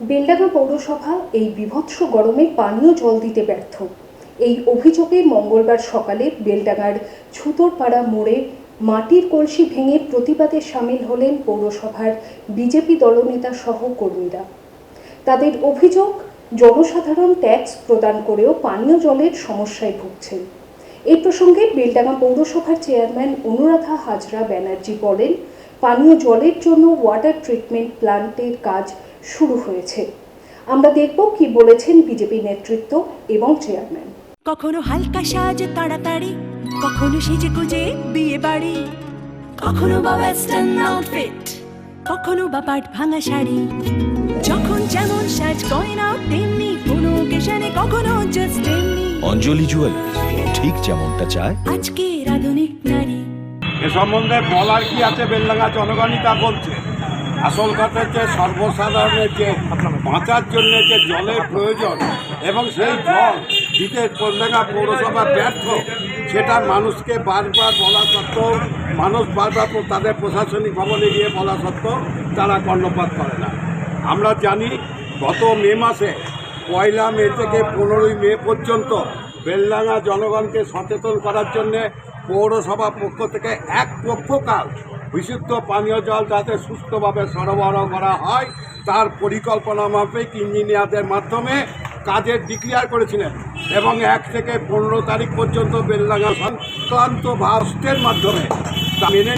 বেলডাঙ্গা পৌরসভা এই বিভৎস গরমে পানীয় জল দিতে ব্যর্থ। এই অভিযোগে মঙ্গলবার সকালে বেলডাঙ্গার ছুতরপাড়া মোড়ে মাটির কলসি ভেঙে প্রতিবাদে সামিল হলেন পৌরসভার বিজেপি দলনেতা সহ কর্মীরা। তাদের অভিযোগ, জনসাধারণ ট্যাক্স প্রদান করেও পানীয় জলের সমস্যায় ভুগছেন। এই প্রসঙ্গে বেলডাঙ্গা পৌরসভার চেয়ারম্যান অনুরাধা হাজরা ব্যানার্জি বলেন, পানীয় জলের জন্য ওয়াটার ট্রিটমেন্ট প্ল্যান্টের কাজ শুরু হয়েছে। আমরা দেখব কি বলেছেন বিজেপি নেতৃত্ব এবং চেয়ারম্যান। কখনো হালকা সাজ তাড়াতাড়ি কখনো সেজে গুজে বিয়ে বাড়ি। কখনো বা ওয়েস্টার্ন আউটফিট কখনো বা পাট ভাঙা শাড়ি। যখন যেমন সাজ গয়না তেমনি কোনো কেশানে কখনো জাস্ট এমনি অঞ্জলি জুয়েলার্স ঠিক যেমনটা চায়। আজকের আধুনিক নারী। এ সম্বন্ধে বলার কি আছে বেলডাঙ্গা জনগণই তা বলছে। আসল কথা হচ্ছে সর্বসাধারণের যে বাঁচার জন্য যে জলের প্রয়োজন এবং সেই জল দিতে বেলডাঙ্গা পৌরসভা ব্যর্থ, সেটা মানুষকে বারবার বলা সত্ত্বেও, মানুষ বারবার তাদের প্রশাসনিক ভবনে গিয়ে বলা সত্ত্বেও তারা কর্ণপাত করে না। আমরা জানি গত মে মাসে, পয়লা মে থেকে পনেরোই মে পর্যন্ত বেলডাঙ্গা জনগণকে সচেতন করার জন্যে পৌরসভা পক্ষ থেকে এক পক্ষকাল বিশুদ্ধ পানীয় জল যাতে সুস্থভাবে সরবরাহ করা হয়, তার পরিকল্পনা মাফিক ইঞ্জিনিয়ারদের মাধ্যমে কাজের ডিক্লিয়ার করেছিলেন এবং এক থেকে পনেরো তারিখ পর্যন্ত বেলডাঙ্গা সংক্রান্ত ভাস্টের মাধ্যমে মেনে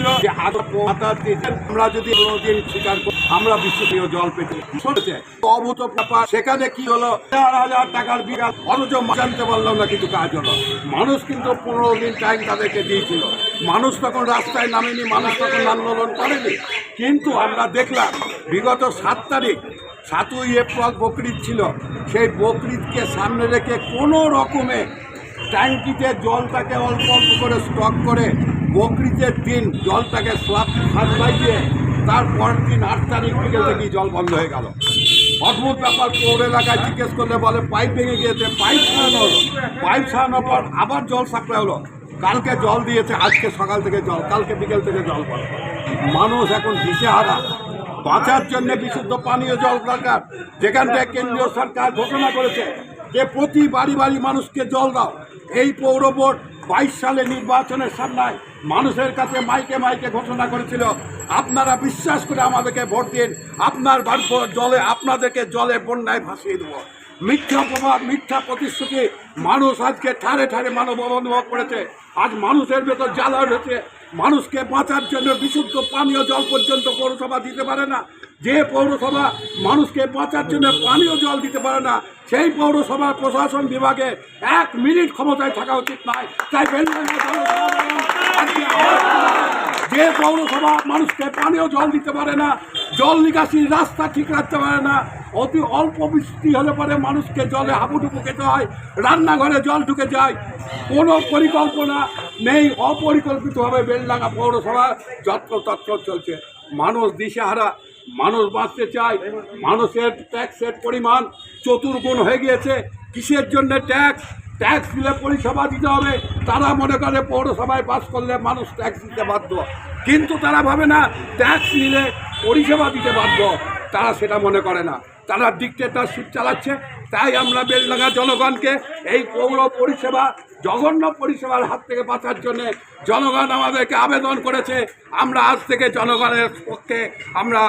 আমরা যদি কোনোদিন স্বীকার করি, আমরা বিশুদ্ধীয় জল পেতে শুনেছে? অভূত ব্যাপার। সেখানে কি হলো? হাজার হাজার টাকার বিকাশ। অথচ জানতে পারলাম না কিছু কাজ হলো। মানুষ কিন্তু পনেরো দিন টাইম তাদেরকে দিয়েছিল। মানুষ তখন রাস্তায় নামেনি, মানুষ তখন আন্দোলন করেনি। কিন্তু আমরা দেখলাম, বিগত সাত তারিখ, সাতই এপ্রিল বকরিদ ছিল। সেই বকরিদকে সামনে রেখে কোনো রকমে ট্যাঙ্কিতে জলটাকে অল্প অল্প করে স্টক করে বকরিদের দিন জলটাকে সাপ্লাই দিয়ে তারপরের দিন আট তারিখ বিকেল থেকে জল বন্ধ হয়ে গেল। অদ্ভুত ব্যাপার পৌর এলাকায় জিজ্ঞেস করলে বলে, পাইপ ভেঙে গিয়েছে, পাইপ সারানো হলো। পাইপ সারানোর পর আবার জল সাপ্লাই হলো। কালকে জল দিয়েছে, আজকে সকাল থেকে জল, কালকে বিকেল থেকে জল পড়ে মানুষ এখন দিশেহারা। বাঁচার জন্য বিশুদ্ধ পানীয় জল দরকার। যেখান থেকে কেন্দ্রীয় সরকার ঘোষণা করেছে যে প্রতি বাড়ি বাড়ি মানুষকে জল দাও। এই পৌর বোর্ড বাইশ সালে নির্বাচনের সামনায় মানুষের কাছে মাইকে মাইকে ঘোষণা করেছিল, আপনারা বিশ্বাস করে আমাদেরকে ভোট দিন, আপনার জলে, আপনাদেরকে জলে বন্যায় ভাসিয়ে দেবো। মিথ্যা প্রভাব মিথ্যা প্রতিশ্রুতি, মানুষ আজকে ঠারে ঠারে মানব অনুভব করেছে। আজ মানুষের ভেতর জ্বালা হয়েছে মানুষকে বাঁচার জন্য বিশুদ্ধ পানীয় জল পর্যন্ত পৌরসভা দিতে পারে না। যে পৌরসভা মানুষকে বাঁচার জন্য পানীয় জল দিতে পারে না, সেই পৌরসভার প্রশাসন বিভাগে এক মিনিট ক্ষমতায় থাকা উচিত নয়। তাই যে পৌরসভা মানুষকে পানীয় জল দিতে পারে না, জল নিকাশির রাস্তা ঠিক রাখতে পারে না, অতি অল্প বৃষ্টি হলে পরে মানুষকে জলে হাবুডুবু খেতে হয়, রান্নাঘরে জল ঢুকে যায়। কোনো পরিকল্পনা নেই, অপরিকল্পিতভাবে বেলডাঙ্গা পৌরসভা যত্রতত্র চলছে। মানুষ দিশেহারা, মানুষ বাঁচতে চায়, মানুষের ট্যাক্সের পরিমাণ চতুর্গুণ হয়ে গিয়েছে। কিসের জন্য ট্যাক্স ট্যাক্স দিলে পরিষেবা দিতে হবে, তারা মনে করে পৌরসভায় পাস করলে মানুষ ট্যাক্স দিতে বাধ্য। কিন্তু তারা ভাবে না, ট্যাক্স নিলে পরিষেবা দিতে বাধ্য। তারা সেটা মনে করে না। তারা ডিকটেটারশিপ চালাচ্ছে, তাই আমরা বেলডাঙ্গা জনগণকে এই পৌর পরিষেবা জঘন্য পরিষেবার হাত থেকে বাঁচার জন্য জনগণ আমাদেরকে আবেদন করেছে। আমরা আজ থেকে জনগণের পক্ষে আমরা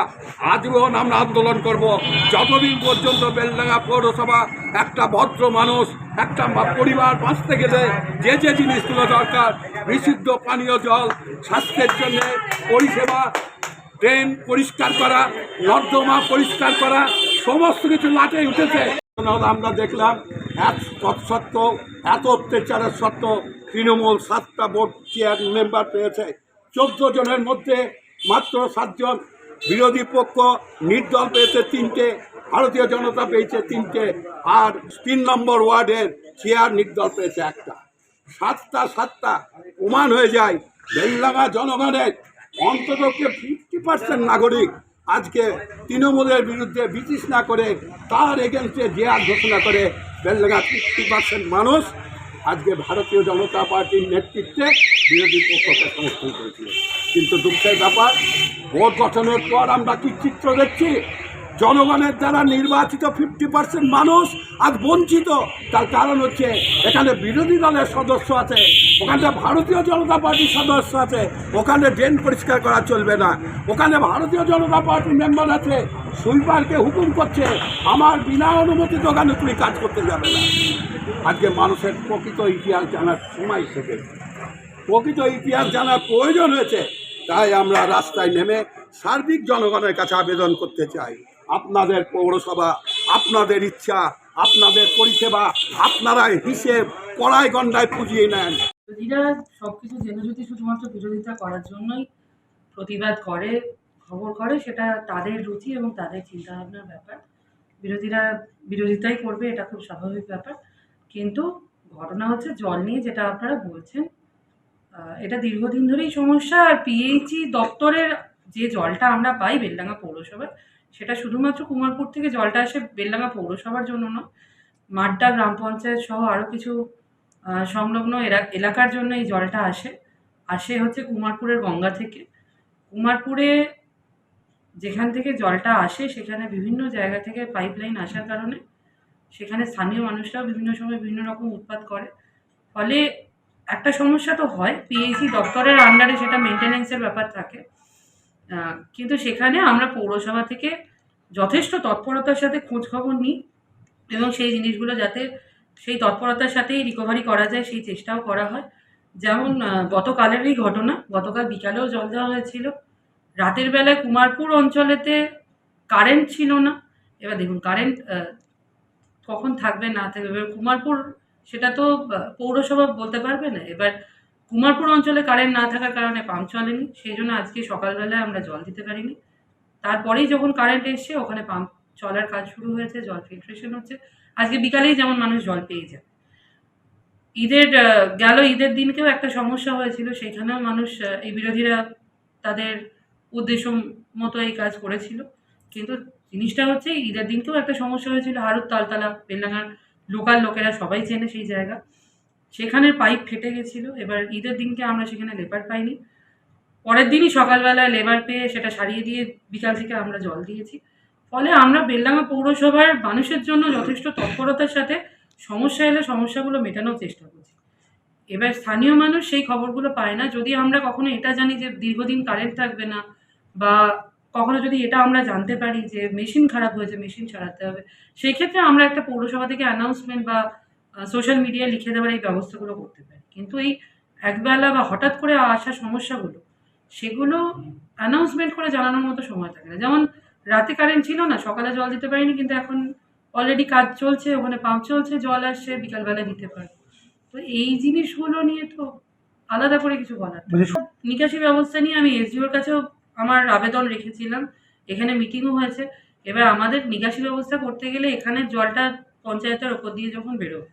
আজীবন আমরা আন্দোলন করব। যতদিন পর্যন্ত বেলডাঙ্গা পৌরসভা একটা ভদ্র মানুষ, একটা পরিবার বাঁচতে গেলে যে যে জিনিসগুলো দরকার, বিশুদ্ধ পানীয় জল, স্বাস্থ্যের জন্য পরিষেবা, ড্রেন পরিষ্কার করা, নর্দমা পরিষ্কার করা, সমস্ত কিছু লাটে উঠেছে। আমরা দেখলাম এক তৎসত্ত্বেও এত অত্যাচারের সত্ত্বেও তৃণমূল সাতটা বোর্ড চেয়ার মেম্বার পেয়েছে। চোদ্দ জনের মধ্যে মাত্র সাতজন বিরোধী পক্ষ নির্দল পেয়েছে তিনটে, ভারতীয় জনতা পেয়েছে তিনটে, আর তিন নম্বর ওয়ার্ডের চেয়ার নির্দল পেয়েছে একটা। সাতটা সাতটা প্রমাণ হয়ে যায় বেলডাঙ্গা জনগণের অন্তত ফিফটি পার্সেন্ট নাগরিক আজকে তৃণমূলের বিরুদ্ধে বিতৃষ্ণা করে তার এগেনস্টে জেয়ার ঘোষণা করে বেলডাঙ্গা ফিফটি পার্সেন্ট মানুষ আজকে ভারতীয় জনতা পার্টির নেতৃত্বে বিরোধী পক্ষকে সমর্থন করেছিল। কিন্তু দুঃখের ব্যাপার, ভোট গঠনের পর আমরা কি চিত্র দেখছি? জনগণের দ্বারা নির্বাচিত ফিফটি পার্সেন্ট মানুষ আজ বঞ্চিত। তার কারণ হচ্ছে এখানে বিরোধী দলের সদস্য আছে, ওখানে ভারতীয় জনতা পার্টির সদস্য আছে, ওখানে ড্রেন পরিষ্কার করা চলবে না। ওখানে ভারতীয় জনতা পার্টির মেম্বার আছে, সুইপারকে হুকুম করছে, আমার বিনা অনুমতি দোকানে তুমি কাজ করতে যাবে না। আজকে মানুষের প্রকৃত ইতিহাস জানার সময় থেকে, প্রকৃত ইতিহাস জানার প্রয়োজন হয়েছে, তাই আমরা রাস্তায় নেমে সার্বিক জনগণের কাছে আবেদন করতে চাই। আপনাদের পৌরসভা, আপনাদের ইচ্ছা, আপনাদের পরিষেবা আপনারা হিসেব কড়াই গন্ডায় পুজিয়ে নেন। বিরোধীরা সবকিছু জেনে যদি শুধুমাত্র বিরোধিতা করার জন্যই প্রতিবাদ করে, খবর করে, সেটা তাদের রুচি এবং তাদের চিন্তাভাবনার ব্যাপার। বিরোধীরা বিরোধিতাই করবে, এটা খুব স্বাভাবিক ব্যাপার। কিন্তু ঘটনা হচ্ছে জল নিয়ে যেটা আপনারা বলছেন এটা দীর্ঘদিন ধরেই সমস্যা। আর পিএইচই দপ্তরের যে জলটা আমরা পাই বেলডাঙ্গা পৌরসভায় সেটা শুধুমাত্র কুমারপুর থেকে জলটা আসে বেলডাঙ্গা পৌরসভার জন্য নয়, মাড্ডা গ্রাম পঞ্চায়েত সহ আরও কিছু সংলগ্ন এলাকার জন্য এই জলটা আসে। আসে হচ্ছে কুমারপুরের গঙ্গা থেকে। কুমারপুরে যেখান থেকে জলটা আসে, সেখানে বিভিন্ন জায়গা থেকে পাইপলাইন আসার কারণে সেখানে স্থানীয় মানুষরাও বিভিন্ন সময় বিভিন্ন রকম উৎপাত করে। ফলে একটা সমস্যা তো হয় পিএইচি দপ্তরের আন্ডারে সেটা মেনটেন্যান্সের ব্যাপার থাকে। কিন্তু সেখানে আমরা পৌরসভা থেকে যথেষ্ট তৎপরতার সাথে খোঁজ খবর নিই এবং সেই জিনিসগুলো যাতে সেই তৎপরতার সাথেই রিকভারি করা যায়, সেই চেষ্টাও করা হয়। যেমন গতকালেরই ঘটনা, গতকাল বিকালেও জল দেওয়া হয়েছিল। রাতের বেলায় কুমারপুর অঞ্চলেতে কারেন্ট ছিল না। এবার দেখুন কারেন্ট কখন থাকবে না থাকবে? এবার কুমারপুর, সেটা তো পৌরসভা বলতে পারবে না। এবার কুমারপুর অঞ্চলে কারেন্ট না থাকার কারণে পাম্প চলেনি, সেই জন্য আজকে সকালবেলায় আমরা জল দিতে পারিনি। তারপরেই যখন কারেন্ট এসছে, ওখানে পাম্প চলার কাজ শুরু হয়েছে, জল ফিল্ট্রেশন হচ্ছে। আজকে বিকালেই যেমন মানুষ জল পেয়ে যায়। ঈদের গেল ঈদের দিনকেও একটা সমস্যা হয়েছিল, সেখানেও মানুষ এই বিরোধীরা তাদের উদ্দেশ্য মতো এই কাজ করেছিল। কিন্তু জিনিসটা হচ্ছে, ঈদের দিনকেও একটা সমস্যা হয়েছিল হারুদ তালতলা, বেলডাঙ্গার লোকাল লোকেরা সবাই চেনে সেই জায়গা। সেখানে পাইপ ফেটে গেছিল। এবার ঈদের দিনকে আমরা সেখানে লেবার পাইনি। পরের দিনই সকালবেলায় লেবার পেয়ে সেটা সারিয়ে দিয়ে বিকাল থেকে আমরা জল দিয়েছি। ফলে আমরা বেলডাঙ্গা পৌরসভার মানুষের জন্য যথেষ্ট তৎপরতার সাথে সমস্যা এলে সমস্যাগুলো মেটানোর চেষ্টা করছি। এবার স্থানীয় মানুষ সেই খবরগুলো পায় না। যদি আমরা কখনো এটা জানি যে দীর্ঘদিন কারেন্ট থাকবে না বা কখনো যদি এটা আমরা জানতে পারি যে মেশিন খারাপ হয়েছে মেশিন সারাতে হবে সেই ক্ষেত্রে আমরা একটা পৌরসভা থেকে অ্যানাউন্সমেন্ট বা সোশ্যাল মিডিয়ায় লিখে দেওয়ার এই ব্যবস্থাগুলো করতে পারি। কিন্তু এই একবেলা বা হঠাৎ করে আসা সমস্যাগুলো সেগুলো অ্যানাউন্সমেন্ট করে জানানোর মতো সময় থাকে না। যেমন রাতে কারেন্ট ছিল না সকালে জল দিতে পারিনি কিন্তু এখন অলরেডি কাজ চলছে ওখানে পাম্প চলছে জল আসছে বিকালবেলা দিতে পারে তো এই জিনিসগুলো নিয়ে তো আলাদা করে কিছু বলার নিকাশি ব্যবস্থা নিয়ে আমি এসডিওর কাছেও আমার আবেদন রেখেছিলাম। এখানে মিটিংও হয়েছে। এবার আমাদের নিকাশি ব্যবস্থা করতে গেলে এখানে জলটা পঞ্চায়েতের ওপর দিয়ে যখন বেরোবে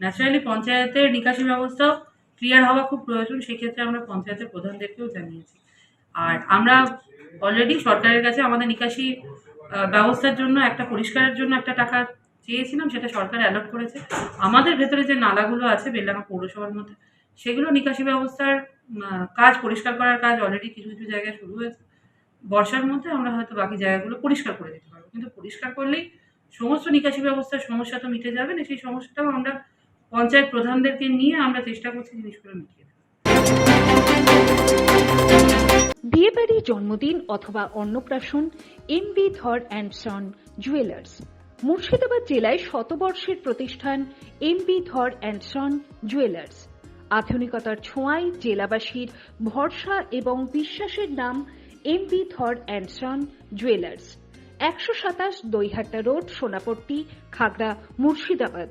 ন্যাচারালি পঞ্চায়েতের নিকাশি ব্যবস্থাও ক্লিয়ার হওয়া খুব প্রয়োজন, সেক্ষেত্রে আমরা পঞ্চায়েতের প্রধানদেরকেও জানিয়েছি। আর আমরা অলরেডি সরকারের কাছে আমাদের নিকাশি ব্যবস্থার জন্য একটা, পরিষ্কারের জন্য একটা টাকা চেয়েছিলাম, সেটা সরকার অ্যালট করেছে। আমাদের ভেতরে যে নালাগুলো আছে বেলডাঙ্গা পৌরসভার মধ্যে, সেগুলো নিকাশি ব্যবস্থার কাজ, পরিষ্কার করার কাজ অলরেডি কিছু কিছু জায়গায় শুরু হয়েছে। বর্ষার মধ্যে আমরা হয়তো বাকি জায়গাগুলো পরিষ্কার করে দিতে পারব। কিন্তু পরিষ্কার করলেই সমস্ত নিকাশি ব্যবস্থার সমস্যা তো মিটে যাবে না, সেই সমস্যাটাও আমরা পঞ্চায়েত প্রধানদেরকে নিয়ে আমরা চেষ্টা করছি জিনিসগুলো মিটিয়ে দেওয়ার। বিয়েবাড়ি জন্মদিন অথবা অন্নপ্রাশন, MB Dhar and son, jewellers. Murshidabad জেলায় শতবর্ষের প্রতিষ্ঠান MB Dhar and son, jewellers. আধুনিকতার ছোঁয়ায় জেলাবাসীর ভরসা এবং বিশ্বাসের নাম MB Dhar and son, jewellers. একশো সাতাশ Daihatta road, Sonapatti, Khagra, Murshidabad.